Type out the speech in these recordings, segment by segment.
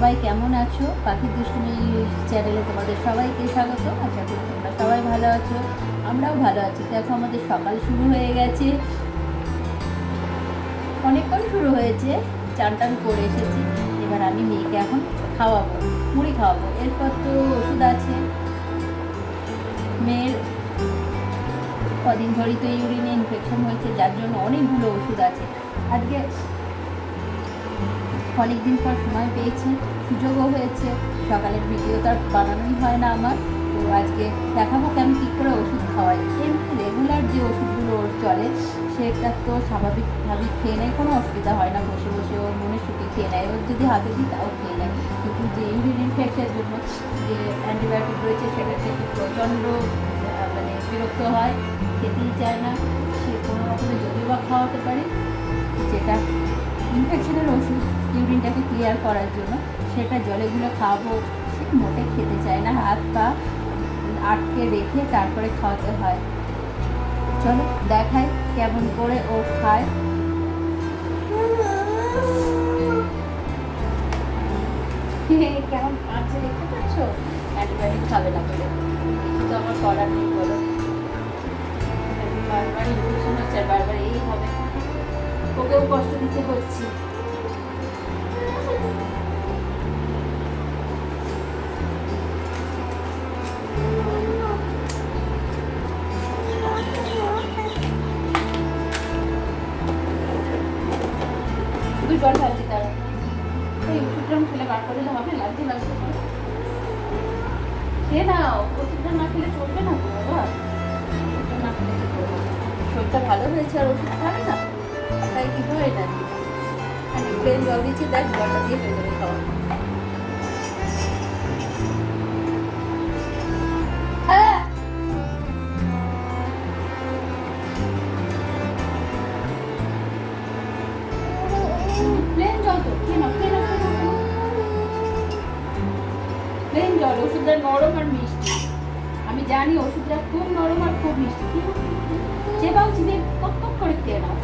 সবাই কেমন আছো? পাখির দুষ্টুমি চ্যানেলে তোমাদের সবাইকে স্বাগত। আশা করি তোমরা সবাই ভালো আছো, আমরাও ভালো আছি। দেখো, আমাদের সকাল শুরু হয়ে গেছে। অনেকক্ষণ শুরু হয়েছে। চান টান করে এসেছি। এবার আমি মেয়েকে এখন খাওয়াবো, মুড়ি খাওয়াবো। এরপর তো ওষুধ আছে। মেয়ের কদিন ধরেই তো ইউরিনে ইনফেকশন হয়েছে, যার জন্য অনেকগুলো ওষুধ আছে। আজকে অনেকদিন পর সময় পেয়েছি, সুযোগও হয়েছে, সকালের ভিডিও তো আর বানানোই হয় না আমার। তো আজকে দেখাবো কি আমি কী করে ওষুধ খাওয়াই। এমনি রেগুলার যে ওষুধগুলো ওর চলে, সেটা তো স্বাভাবিকভাবে খেয়ে নেয়, কোনো অসুবিধা হয় না। বসে বসে ওর মনে সুখে খেয়ে নেয়। ওর যদি হাতে দিই, তাও খেয়ে নেয়। কিন্তু যে ইউরিন ইনফেকশনের জন্য যে অ্যান্টিবায়োটিক রয়েছে, সেটা থেকে প্রচণ্ড মানে বিরক্ত হয়, খেতেই চায় না। সে কোনো রকমে যদি বা খাওয়াতে পারি, যেটা ইনফেকশনের ওষুধ ইউরিনটাকে ক্লিয়ার করার জন্য সেটা জলেগুলো খাওয়াবো সে মোটে খেতে চায় না, হাত পা আটকে রেখে তারপরে খাওয়াতে হয়। চলো দেখাই কেমন করে ও খায়। কেমন কাঁদছে দেখতে পাচ্ছ? অ্যান্টিবায়োটিক খাবে না বলে। কিছু তো আমার করার নেই বলো। বারবার ইনফেকশন হচ্ছে বারবার এই হবে। ওকেও কষ্ট দিতে হচ্ছে। ওষুধটা খেলে বার করে হবে লাগছে লাগছে খেয়ে নাও। ওষুধটা না খেলে চলবে না তো, বাবা। ওষুধটা না খেলে কি ভালো হয়েছে আর ওষুধ খাবে না? তাই কি হয় না প্লেন জল দিয়েছি, দেখ জলটা দিয়ে ফেলে যাবে খাওয়া। জল, ওষুধটা নরম আর মিষ্টি। আমি জানি ওষুধটা খুব নরম আর খুব মিষ্টি। চেবাও কক কক করে খেয়ে নাও।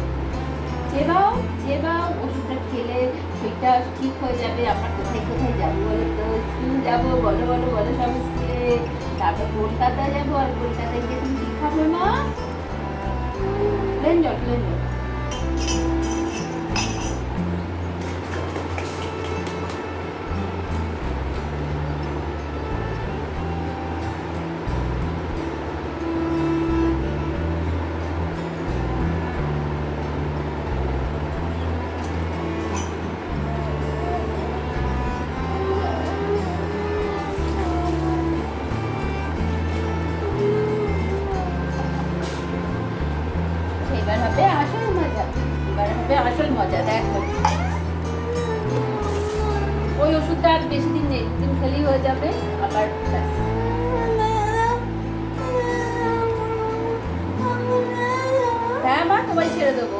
চেবাও চেবাও, ওষুধটা খেলে শরীরটা ঠিক হয়ে যাবে। আমার কোথায় কোথায় যাব বলো তো? স্কুল যাব, বলো বলো বলো, সব স্কুলে। তারপর কলকাতা যাব আর কলকাতায় গিয়ে তুমি কি খাব না প্লেন জল প্লেন জল। ওই আর বেশি দিন নেই, দিন খালি হয়ে যাবে, আবার হ্যাঁ মা, তোমায় ছেড়ে দেবো।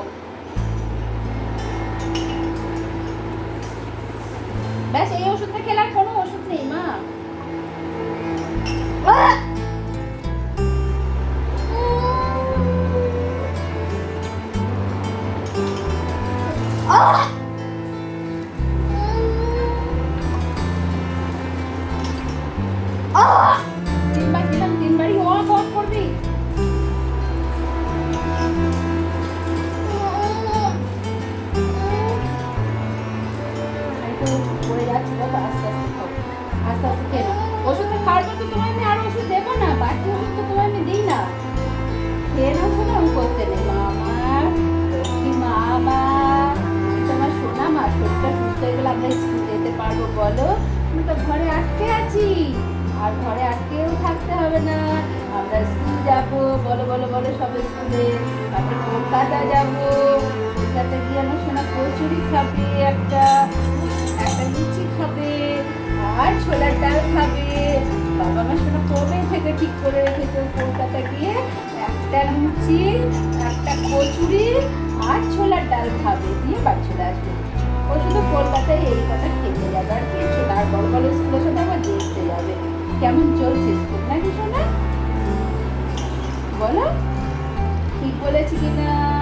বলো, আমি তো ঘরে আটকে আছি। আর ঘরে আটকেও থাকতে হবে না। আমরা স্কুল যাব, বলো বলো বলো সব স্কুলে। তারপরে কলকাতা যাব। কলকাতা গিয়ে আমার সোনা কচুরি খাবে, একটা একটা লুচি খাবে, আর ছোলার ডাল খাবে। বাবা আমার সোনা কবে থেকে ঠিক করে রেখেছে কলকাতা গিয়ে একটা লুচি, একটা কচুরি, আর ছোলার ডাল খাবে। দিয়ে বাড়ি চলে আসবে। ও শুধু কলকাতায় এই কথা খেতে যাবে। আর না আর বড় বড় স্কুলের সাথে আবার দেখতে যাবে। কেমন চলছে স্কুল নাকি শোনা বলো? ঠিক বলেছি কিনা?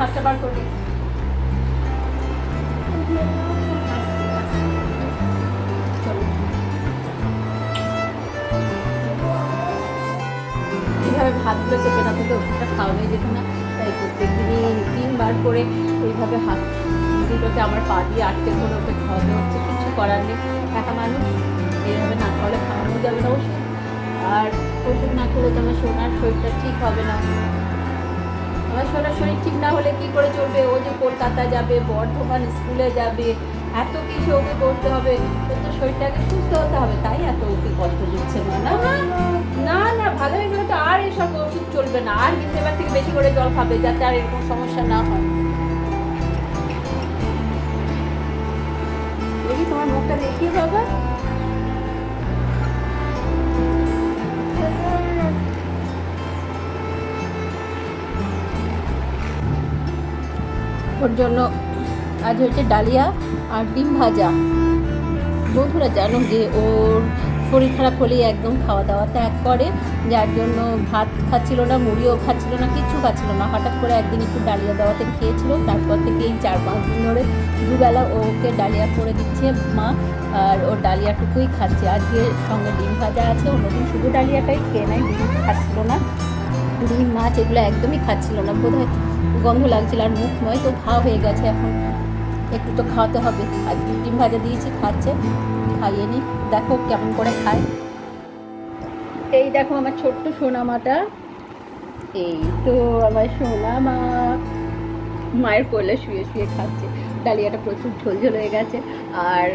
হাতটা বার করবি। এইভাবে ভাতগুলো চেপে না থেকে ওষুধটা খাওয়ানোই যেত না। তাই প্রত্যেক দিনই তিনবার করে এইভাবে হাত দুটোকে আমার পা দিয়ে আটকে ধরে ওকে খাওয়াতে হচ্ছে, কিছু করার নেই। একা মানুষ, এইভাবে না খাওয়ালে খাওয়ানো যাবে না ওষুধ আর ওষুধ না খেলে তো আমার সোনার শরীরটা ঠিক হবে না। সোনার শরীর ঠিক না হলে কি করে চলবে? ও যে কলকাতা যাবে, বর্ধমান স্কুলে যাবে, এত কিছু ওকে করতে হবে। তো শরীরটাকে সুস্থ হতে হবে। তাই এত ওকে কষ্ট দিচ্ছে না না না, ভালো হয়ে গেলে তো আর এসব ওষুধ চলবে না। আর কিন্তু এবার থেকে বেশি করে জল খাবে যাতে আর এরকম সমস্যা না হয়। তোমার মুখটা দেখিয়ে বাবা। জন্য আজ হচ্ছে ডালিয়া আর ডিম ভাজা। বন্ধুরা জানো যে ওর শরীর খারাপ হলেই একদম খাওয়া দাওয়া ত্যাগ করে, যার জন্য ভাত খাচ্ছিল না, মুড়িও খাচ্ছিল না কিছু খাচ্ছিল না। হঠাৎ করে একদিন একটু ডালিয়া দেওয়াতে খেয়েছিল, তারপর থেকে এই চার পাঁচ দিন ধরে দুবেলা ওকে ডালিয়া করে দিচ্ছে মা, আর ওর ডালিয়াটুকুই খাচ্ছে। আজকে সঙ্গে ডিম ভাজা আছে, অন্যদিন শুধু ডালিয়াটাই খেয়ে নেয় ডিম খাচ্ছিল না। ডিম, মাছ এগুলো একদমই খাচ্ছিল না। বোধহয় গন্ধ লাগছিল আর মুখ নয়, তো ঘা হয়ে গেছে এখন। একটু তো খাওয়াতে হবে। আর ডিম ভাজা দিয়েছি, খাচ্ছে। খাইয়ে নি। দেখো কেমন করে খায়। এই দেখো আমার ছোট্ট সোনা মাটা এই তো আমার সোনা মা মায়ের কোলে শুয়ে শুয়ে খাচ্ছে। ডালিয়াটা প্রচুর ঝোলঝোল হয়ে গেছে। আর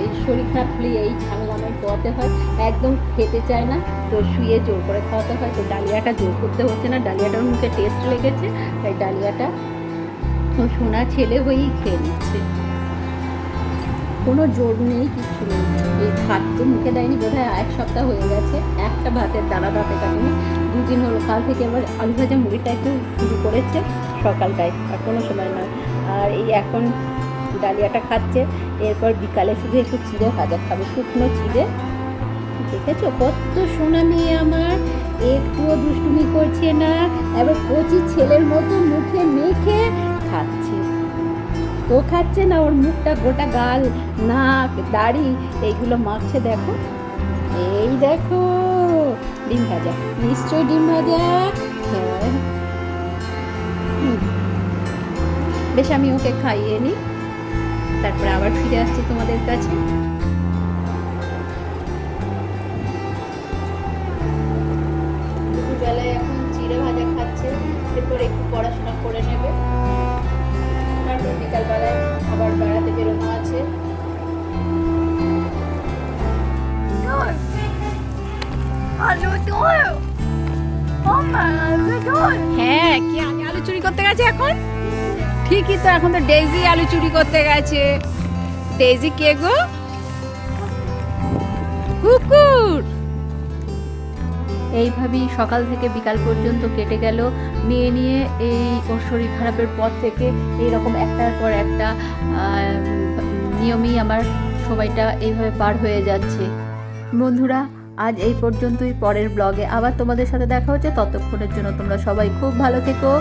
এই শরীর খারাপ হলে এই ঝামেলা পোয়াতে হয়, একদম খেতে চায় না, তো শুয়ে জোর করে খাওয়াতে হয়, তো ডালিয়াটা জোর করতে হচ্ছে না, ডালিয়াটার মুখে টেস্ট লেগেছে, তাই ডালিয়াটা সোনা ছেলে হয়েই খেয়ে নিচ্ছে। কোনো জোর নেই, কিচ্ছু নেই। এই ভাত তো মুখে দেয়নি বোধ হয় এক সপ্তাহ হয়ে গেছে, একটা ভাতের দানা দাঁতে কাটেনি। দুদিন হলো, কাল থেকে আবার আলু ভাজা মুড়িটা একটু শুরু করেছে, সকালটায়, আর কোনো সময় নয়। আর এই এখন ডালিয়াটা খাচ্ছে। এরপর বিকালে শুধু একটু চিড়ে ভাজা খাবে, শুকনো চিড়ে। দেখেছ? কত সোনা আমার। একটুও দুষ্টুমি করছে না। এবার কচি ছেলের মতো মুখে মেখে খাচ্ছে। ও খাচ্ছে না, ওর মুখটা গোটা গাল, নাক, দাড়ি, এইগুলো মাখছে, দেখো। এই দেখো, ডিম ভাজা। নিশ্চয় ডিম ভাজা। হ্যাঁ। বেশ, আমি ওকে খাইয়ে নিই। তারপরে আবার ফিরে আসছি তোমাদের কাছে। দুপুরবেলায় এখন ভাজা খাচ্ছে এরপর একটু পড়াশোনা করে নেবে। তারপর বিকালবেলায় আবার বেড়াতে বেরোনো আছে। হ্যাঁ কি আলু চুরি করতে গেছে এখন? ঠিকই তো, এখন তো ডেইজি আলু চুরি করতে গেছে। ডেইজি কে গো? কুকুর! এইভাবেই সকাল থেকে বিকাল পর্যন্ত কেটে গেল। মেয়ে নিয়ে এই ওর শরীর খারাপের পর থেকে এইরকম একটার পর একটা নিয়মেই আমার সময়টা এইভাবে পার হয়ে যাচ্ছে। বন্ধুরা, আজ এই পর্যন্তই। পরের ব্লগে আবার তোমাদের সাথে দেখা হচ্ছে। ততক্ষণের জন্য তোমরা সবাই খুব ভালো থেকো।